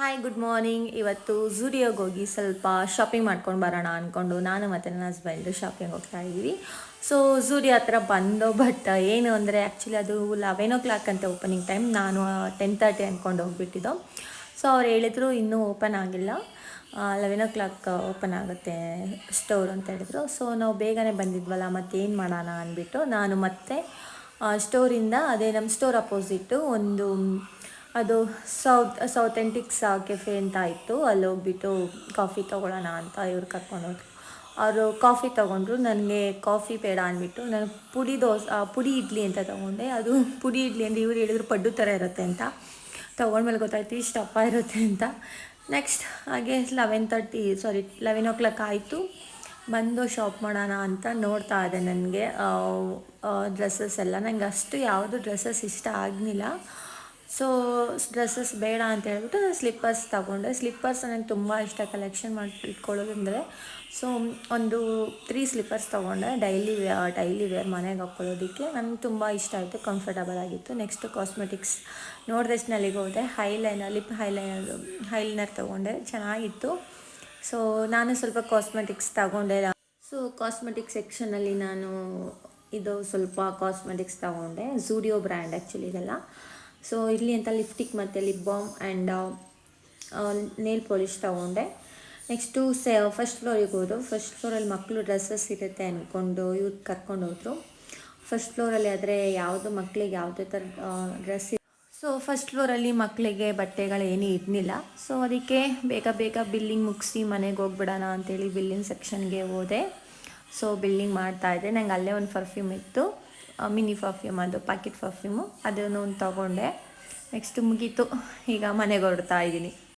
Hi good morning ಇವತ್ತು ಝೂಡಿಯೋಗೆ ಹೋಗಿ ಸ್ವಲ್ಪ ಶಾಪಿಂಗ್ ಮಾಡ್ಕೊಂಡು ಬರೋಣ ಅಂದ್ಕೊಂಡು ನಾನು ಮತ್ತು ನನ್ನ ಹಸ್ಬೆಂಡು ಶಾಪಿಂಗ್ ಹೋಗ್ತಾ ಇದ್ದೀವಿ. ಸೊ ಝೂಡಿಯೋ ಹತ್ರ ಬಂದು ಬಟ್ ಏನು ಅಂದರೆ ಆ್ಯಕ್ಚುಲಿ ಅದು ಲೆವೆನ್ ಓ ಕ್ಲಾಕ್ ಅಂತ ಓಪನಿಂಗ್ ಟೈಮ್ ನಾನು ಟೆನ್ ತರ್ಟಿ ಅಂದ್ಕೊಂಡು ಹೋಗಿಬಿಟ್ಟಿದ್ದೋ. ಸೊ ಅವ್ರು ಹೇಳಿದ್ರು ಇನ್ನೂ ಓಪನ್ ಆಗಿಲ್ಲ. ಲೆವೆನ್ ಓ ಕ್ಲಾಕ್ ಓಪನ್ ಆಗುತ್ತೆ ಸ್ಟೋರ್ ಅಂತ ಹೇಳಿದ್ರು. ಸೊ ನಾವು ಬೇಗನೆ ಬಂದಿದ್ವಲ್ಲ ಮತ್ತೇನು ಮಾಡೋಣ ಅಂದ್ಬಿಟ್ಟು ನಾನು ಮತ್ತೆ ಸ್ಟೋರಿಂದ ಅದೇ ನಮ್ಮ ಸ್ಟೋರ್ ಅಪೋಸಿಟ್ಟು ಒಂದು ಅದು ಸೌತ್ ಸೌತೆಂಟಿಕ್ಸ್ ಕೆಫೆ ಅಂತ ಇತ್ತು. ಅಲ್ಲಿ ಹೋಗ್ಬಿಟ್ಟು ಕಾಫಿ ತೊಗೊಳ್ಳೋಣ ಅಂತ ಇವ್ರು ಕರ್ಕೊಂಡೋದ್ರು. ಅವರು ಕಾಫಿ ತೊಗೊಂಡ್ರು. ನನಗೆ ಕಾಫಿ ಬೇಡ ಅಂದ್ಬಿಟ್ಟು ನಾನು ಪುಡಿ ದೋಸೆ ಪುಡಿ ಇಡ್ಲಿ ಅಂತ ತೊಗೊಂಡೆ. ಅದು ಪುಡಿ ಇಡ್ಲಿ ಅಂತ ಇವ್ರು ಹೇಳಿದ್ರು ಪಡ್ಡು ಥರ ಇರುತ್ತೆ ಅಂತ. ತೊಗೊಂಡ್ಮೇಲೆ ಗೊತ್ತಾಯ್ತು ಇಷ್ಟು ಅಪ್ಪ ಇರುತ್ತೆ ಅಂತ. ನೆಕ್ಸ್ಟ್ ಹಾಗೆ eleven thirty sorry eleven o'clock ಆಯಿತು. ಬಂದು ಶಾಪ್ ಮಾಡೋಣ ಅಂತ ನೋಡ್ತಾ ಇದೆ ನನಗೆ. ಡ್ರೆಸ್ಸಸ್ ಎಲ್ಲ. ನನಗೆ ಅಷ್ಟು ಯಾವುದು ಡ್ರೆಸ್ಸಸ್ ಇಷ್ಟ ಆಗಲಿಲ್ಲ. ಸೊ ಡ್ರೆಸ್ಸಸ್ ಬೇಡ ಅಂತ ಹೇಳ್ಬಿಟ್ಟು ನಾನು ಸ್ಲಿಪ್ಪರ್ಸ್ ತಗೊಂಡೆ. ಸ್ಲಿಪ್ಪರ್ಸ್ ನನಗೆ ತುಂಬ ಇಷ್ಟ ಕಲೆಕ್ಷನ್ ಮಾಡಿ ಇಟ್ಕೊಳ್ಳೋದಂದರೆ ಸೊ ಒಂದು ತ್ರೀ ಸ್ಲಿಪ್ಪರ್ಸ್ ತೊಗೊಂಡೆ. ಡೈಲಿ ಡೈಲಿ ವೇರ್ ಮನೆಗೆ ಹಾಕ್ಕೊಳ್ಳೋದಕ್ಕೆ ನನಗೆ ತುಂಬ ಇಷ್ಟ ಆಯಿತು ಕಂಫರ್ಟಬಲ್ ಆಗಿತ್ತು. ನೆಕ್ಸ್ಟ್ ಕಾಸ್ಮೆಟಿಕ್ಸ್ ನೋಡಿದಷ್ಟು ಅಲ್ಲಿಗೆ ಹೋದೆ. ಹೈಲೈನರ್ ಲಿಪ್ ಹೈಲೈನರ್ ಹೈಲೈನರ್ ತೊಗೊಂಡೆ. ಚೆನ್ನಾಗಿತ್ತು. ಸೊ ನಾನು ಸ್ವಲ್ಪ ಕಾಸ್ಮೆಟಿಕ್ಸ್ ತಗೊಂಡೆ. ಸೊ ಕಾಸ್ಮೆಟಿಕ್ ಸೆಕ್ಷನಲ್ಲಿ ನಾನು ಇದು ಸ್ವಲ್ಪ ಕಾಸ್ಮೆಟಿಕ್ಸ್ ತಗೊಂಡೆ. ಝೂಡಿಯೋ ಬ್ರ್ಯಾಂಡ್ ಆ್ಯಕ್ಚುಲಿ ಇದೆಲ್ಲ. ಸೊ ಇರಲಿ ಅಂತ ಲಿಫ್ಟಿಕ್ ಮತ್ತು lip balm and nail polish ತಗೊಂಡೆ. ನೆಕ್ಸ್ಟು ಸೆ ಫಸ್ಟ್ ಫ್ಲೋರಿಗೆ ಹೋದ್ರು. ಫಸ್ಟ್ ಫ್ಲೋರಲ್ಲಿ ಮಕ್ಕಳು ಡ್ರೆಸ್ಸಸ್ ಇರುತ್ತೆ ಅಂದ್ಕೊಂಡು ಇವ್ರು ಕರ್ಕೊಂಡು ಹೋದ್ರು. ಫಸ್ಟ್ ಫ್ಲೋರಲ್ಲಿ ಆದರೆ ಯಾವುದು ಮಕ್ಕಳಿಗೆ ಯಾವುದೇ ಥರ ಡ್ರೆಸ್ ಸೊ ಫಸ್ಟ್ ಫ್ಲೋರಲ್ಲಿ ಮಕ್ಕಳಿಗೆ ಬಟ್ಟೆಗಳೇನೂ ಇರಲಿಲ್ಲ ಸೊ ಅದಕ್ಕೆ ಬೇಗ ಬೇಗ ಬಿಲ್ಲಿಂಗ್ ಮುಗಿಸಿ ಮನೆಗೆ ಹೋಗ್ಬಿಡೋಣ ಅಂತೇಳಿ ಬಿಲ್ಲಿಂಗ್ ಸೆಕ್ಷನ್ಗೆ ಹೋದೆ. ಸೊ ಬಿಲ್ಲಿಂಗ್ ಮಾಡ್ತಾಯಿದ್ದೆ ನಂಗೆ ಅಲ್ಲೇ ಒಂದು ಪರ್ಫ್ಯೂಮ್ ಇತ್ತು. ಮಿನಿ ಪರ್ಫ್ಯೂಮ್ ಅದು ಪ್ಯಾಕೆಟ್ ಪರ್ಫ್ಯೂಮು ಅದನ್ನು ಒಂದು ತೊಗೊಂಡೆ. ನೆಕ್ಸ್ಟ್ ಮುಗೀತು. ಈಗ ಮನೆಗೆ ಹೊರಡ್ತಾ ಇದ್ದೀನಿ.